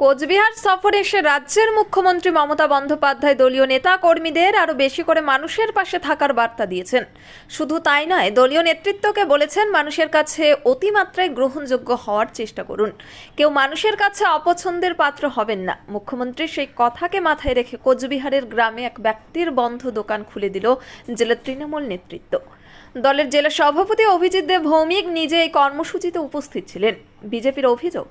কোচবিহার সফরে এসে রাজ্যের মুখ্যমন্ত্রী মমতা বন্দ্যোপাধ্যায় দলীয় নেতা কর্মীদের আরও বেশি করে মানুষের পাশে থাকার বার্তা দিয়েছেন। শুধু তাই নয়, দলীয় নেতৃত্বকে বলেছেন মানুষের কাছে অতিমাত্রায় গ্রহণযোগ্য হওয়ার চেষ্টা করুন। কেউ মানুষের কাছে অপছন্দের পাত্র হবেন না। মুখ্যমন্ত্রী সেই কথাকে মাথায় রেখে কোচবিহারের গ্রামে এক ব্যক্তির বন্ধ দোকান খুলে দিল জেলা তৃণমূল নেতৃত্ব। দলের জেলা সভাপতি অভিজিৎ দেব ভৌমিক নিজে এই কর্মসূচিতে উপস্থিত ছিলেন। বিজেপির অভিযোগ,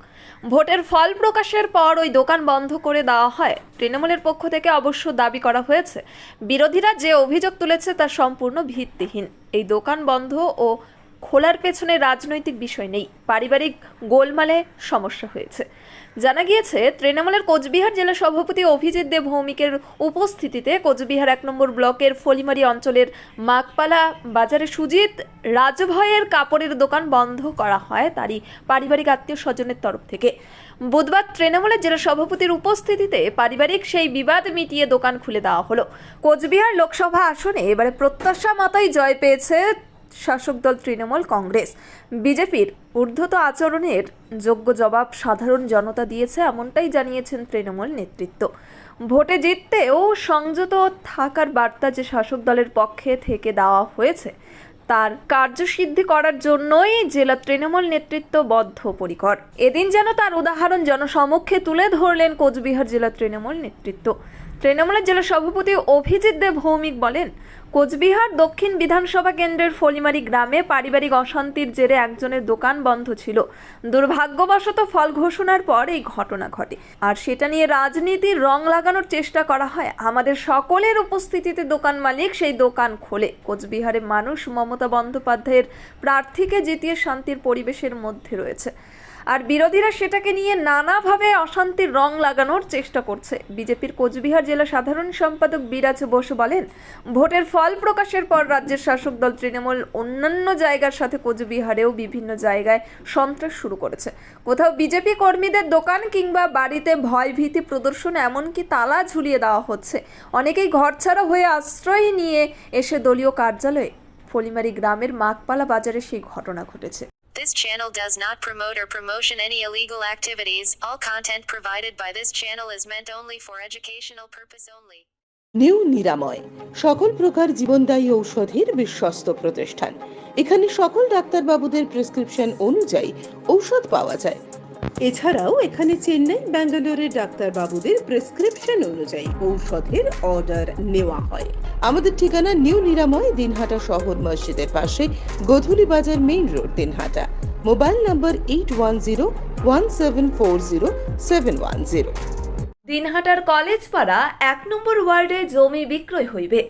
ভোটের ফল প্রকাশের পর ওই দোকান বন্ধ করে দেওয়া হয়। তৃণমূলের পক্ষ থেকে অবশ্য দাবি করা হয়েছে, বিরোধীরা যে অভিযোগ তুলেছে তা সম্পূর্ণ ভিত্তিহীন। এই দোকান বন্ধ ও খোলার পেছনে রাজনৈতিক বিষয় নেই। পারিবারিক গোলমালে সমস্যা হয়েছে। জানা গিয়েছে, তৃণমূলের কোচবিহার জেলা সভাপতি অভিজিৎ দেব ভৌমিকের উপস্থিতিতে কোচবিহার এক নম্বর ব্লকের ফলিমারি অঞ্চলের মাকপালা বাজারে সুজিত রাজভয়ের কাপড়ের দোকান বন্ধ করা হয় তারই পারিবারিক আত্মীয় স্বজনের তরফ থেকে। বুধবার তৃণমূলের জেলা সভাপতির উপস্থিতিতে পারিবারিক সেই বিবাদ মিটিয়ে দোকান খুলে দেওয়া হলো। কোচবিহার লোকসভা আসনে এবারে প্রত্যাশা মতোই জয় পেয়েছে শাসক দল তৃণমূল কংগ্রেস। বিজেপির ঊর্ধ্বত আচরণের যোগ্য জবাব সাধারণ জনতা দিয়েছে এমনটাই জানিয়েছেন তৃণমূল নেতৃত্ব। ভোটে জিততেও সংযত থাকার বার্তা যে শাসক দলের পক্ষে থেকে দেওয়া হয়েছে, তার কার্যসিদ্ধি করার জন্যই জেলা তৃণমূল নেতৃত্ব বদ্ধপরিকর। এদিন যেন তার উদাহরণ জনসমক্ষে তুলে ধরলেন কোচবিহার জেলা তৃণমূল নেতৃত্ব। তৃণমূলের জেলা সভাপতি অভিজিৎ দেব ভৌমিক বলেন, কোচবিহার দক্ষিণ বিধানসভা কেন্দ্রের ফলিমারি গ্রামে পারিবারিক অশান্তির জেরে একজনের দোকান বন্ধ ছিল। দুর্ভাগ্যবশত ফল ঘোষণার পর এই ঘটনা ঘটে। আর সেটা নিয়ে রাজনীতির রং লাগানোর চেষ্টা করা হয়। আমাদের সকলের উপস্থিতিতে দোকান মালিক সেই দোকান খোলে। কোচবিহারে মানুষ মমতা বন্দ্যোপাধ্যায়ের প্রার্থীকে জিতিয়ে শান্তির পরিবেশের মধ্যে রয়েছে। আর বিরোধীরা সেটাকে নিয়ে নানাভাবে অশান্তির রং লাগানোর চেষ্টা করছে। বিজেপির কোচবিহার জেলা সাধারণ সম্পাদক বিরাজ বসু বলেন, ভোটের ফল প্রকাশের পর রাজ্যের শাসক দল তৃণমূল অন্যান্য জায়গার সাথে কোচবিহারেও বিভিন্ন জায়গায় সন্ত্রাস শুরু করেছে। কোথাও বিজেপি কর্মীদের দোকান কিংবা বাড়িতে ভয়ভীতি প্রদর্শন, এমনকি তালা ঝুলিয়ে দেওয়া হচ্ছে। অনেকেই ঘরছাড়া হয়ে আশ্রয় নিয়ে এসে দলীয় কার্যালয়ে ফলিমারি গ্রামের মাকপালা বাজারে সেই ঘটনা ঘটেছে। This channel does not promote or promotion any illegal activities. All content provided by this channel is meant only for educational purpose only. New নিরাময় সকল প্রকার জীবনদায়ী ঔষধের বিশ্বস্ত প্রতিষ্ঠান এখানে সকল ডাক্তারবাবুদের প্রেসক্রিপশন অনুযায়ী ঔষধ পাওয়া যায় এছাড়াও এখানে চেন্নাই, ব্যাঙ্গালোরের ডাক্তারবাবুদের প্রেসক্রিপশন অনুযায়ী ঔষধের অর্ডার নেওয়া হয়। আমাদের ঠিকানা নিউ নিরাময়, দিনহাটা শহর মসজিদের পাশে, গধুলি বাজার main road, Dinhata. Mobile number eight one zero one seven four zero seven one zero দিনহাটার college পাড়া এক নম্বর ওয়ার্ডে জমি বিক্রয় হইবে।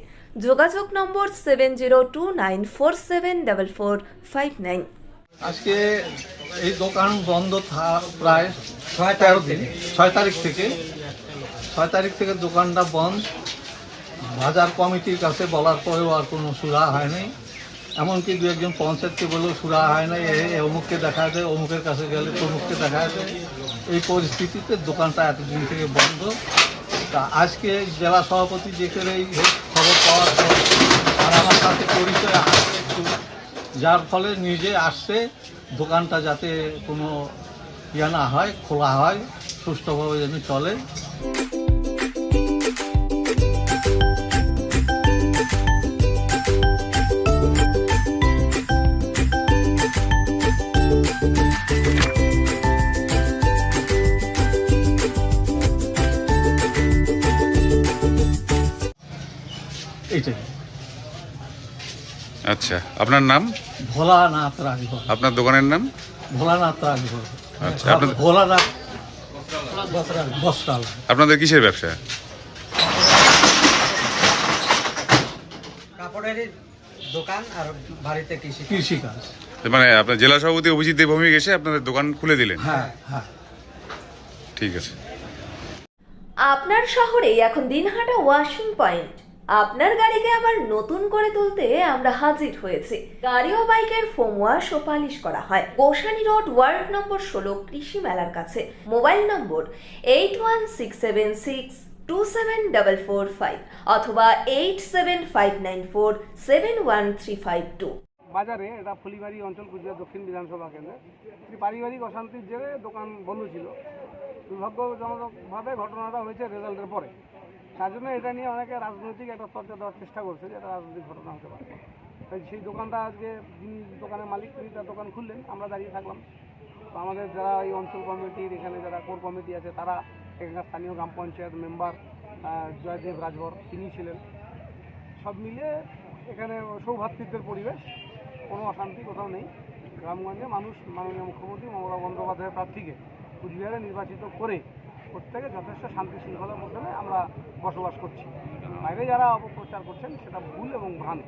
যোগাযোগ number seven zero two nine four seven double four five nine আজকে এই দোকান বন্ধ থা- প্রায় ছয় তেরো দিন। ছয় তারিখ থেকে। ছয় তারিখ থেকে দোকানটা বন্ধ। বাজার কমিটির কাছে বলার পরেও আর কোনো সুরা হয়নি এমনকি দু একজন পঞ্চায়েতকে বলেও সুরা হয় না এ অমুককে দেখা দেয় অমুকের কাছে গেলে তমুককে দেখা দেয় এই পরিস্থিতিতে দোকানটা এতদিন থেকে বন্ধ। তা আজকে জেলা সভাপতি যেখানে এই খবর পাওয়ার পর আর আমার সাথে পরিচয় যার ফলে নিজে আসছে, দোকানটা যাতে কোনো ইয়ে না হয়, খোলা হয় সুস্থভাবে যেন চলে। এইটাই। আচ্ছা আপনার নাম? ভোলানাথ রাজভর আপনার দোকানের নাম? ভোলানাথ রাজভর আচ্ছা, আপনাদের- ভোলানাথ বস্ত্রাল আপনাদের কিসের ব্যবসা? কাপড়ের দোকান আর বাড়িতে কৃষি কৃষিকাজ। মানে আপনার জেলা সভাপতি অভিজিৎ দেব ভৌমিক এসে আপনাদের দোকান খুলে দিলেন? হ্যাঁ হ্যাঁ। ঠিক আছে। আপনার শহরে এখন দিনহাটা ওয়াশিং পয়েন্ট। আপনার গাড়িকে আবার নতুন করে তুলতে আমরা হাজির হয়েছি। গাড়ি ও বাইকের ফোম ওয়াশ ও পালিশ করা হয়। গোসানি রোড, ওয়ার্ড নম্বর ষোলো, কৃষি মেলার কাছে। Mobile number eight one six seven six two seven double four five অথবা eight seven five nine four seven one three five two বাজারে এটা ফুলিবাড়ি অঞ্চল কুচবিহার দক্ষিণ বিধানসভা কেন্দ্রে। পারিবারিক অশান্তির জেরে দোকান বন্ধ ছিল। দুর্ভাগ্যজনকভাবে ঘটনাটা হয়েছে রেজাল্টের পরে। তার জন্য এটা নিয়ে অনেকে রাজনৈতিক একটা চর্চা দেওয়ার চেষ্টা করছে যে এটা রাজনৈতিক ঘটনা হতে পারে। তাই সেই দোকানটা আজকে যিনি দোকানের মালিক, তিনি তার দোকান খুললেন, আমরা দাঁড়িয়ে থাকলাম। তো আমাদের যারা এই অঞ্চল কমিটির, এখানে যারা কোর কমিটি আছে, তারা এখানকার স্থানীয় গ্রাম পঞ্চায়েত মেম্বার জয়দেব রাজভর তিনি ছিলেন। সব মিলিয়ে এখানে সৌভাতৃত্বের পরিবেশ, কোনো অশান্তি কোথাও নেই। গ্রামগঞ্জে মানুষ, মাননীয় মুখ্যমন্ত্রী মমতা বন্দ্যোপাধ্যায়ের প্রার্থীকে কুচবিহারে নির্বাচিত করে প্রত্যেকে যথেষ্ট শান্তি শৃঙ্খলার মধ্যে আমরা বসবাস করছি। বাইরে যারা অপপ্রচার করছেন, সেটা ভুল এবং ভ্রান্ত।